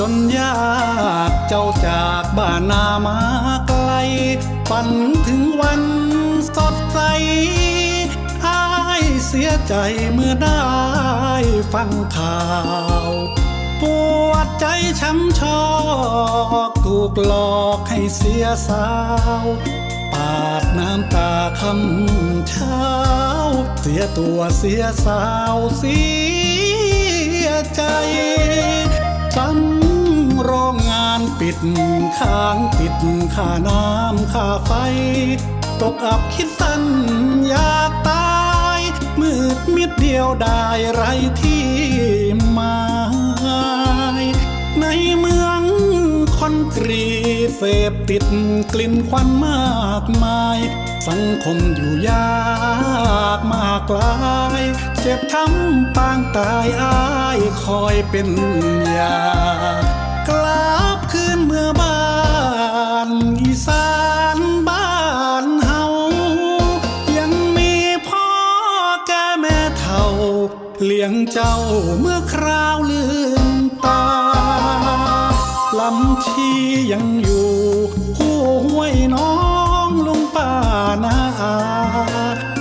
จนยากเจ้าจากบ้านนามาไกล ฝันถึงวันสดใสอายเสียใจเมื่อได้ฟังข่าว ปวดใจช้ำชอกถูกหลอกให้เสียสาว ปาดน้ำตาคำเช้า เสียตัวเสียสาวเสียใจ ปิดค้างปิดค่าน้ำค่าไฟ ตกอับคิดสั้นอยากตาย มืดมิดเดียวได้ไรที่หมายในเมืองคอนกรีตเสพติดกลิ่นควันมากมาย สังคมอยู่ยากมากลาย เจ็บช้ำปางตายอายคอยเป็นยากลับ เลี้ยงเจ้าเมื่อคราวลืมตาลำชียังอยู่คู่ห้วยน้องลุงป่านาอา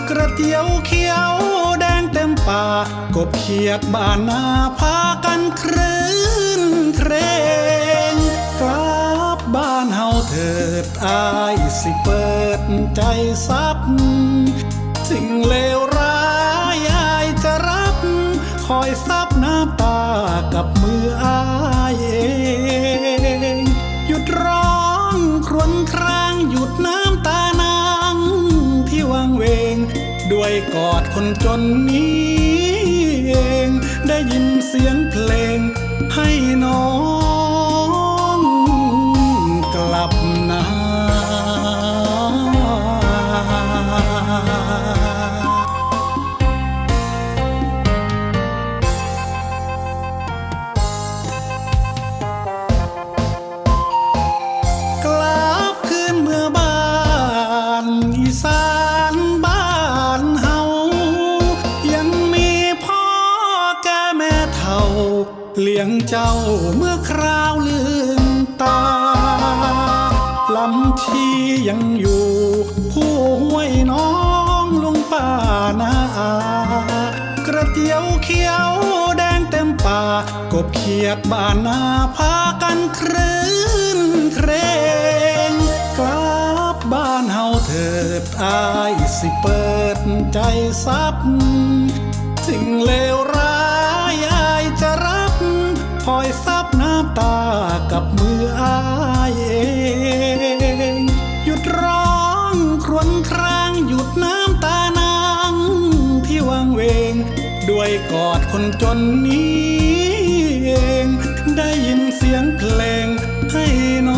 กระเทียวเขียวแดงเต็มป่ากบเขียดบ้านนาพากันครื้นเครงกลับบ้านเฮาเถิดอายสิเปิดใจซับสิ่งเลวร้าย คอยซับน้ำตากับมืออายเองหยุดร้องครวญครางหยุดน้ำตานางที่วางเวง ด้วยกอดคนจนนี้เอง ได้ยินเสียงเพลงให้น้อง สานบ้านเฮายังมีพ่อแก่แม่เฒ่า เลี้ยงเจ้าเมื่อคราวลืมตาลำชียังอยู่ ผู้ห้วยน้องลุงป่านาอากระเจียวเขียวแดงเต็มป่ากบเขียดบ้านนาพากันครื้น สิเปิดใจซับสิ่งเลวร้ายอายจะรับคอยซับน้ำตากับมืออายเอง หยุดร้องครวญครางหยุดน้ำตานางที่วางเวง ด้วยกอดคนจนนี้เอง ได้ยินเสียงเพลงให้น้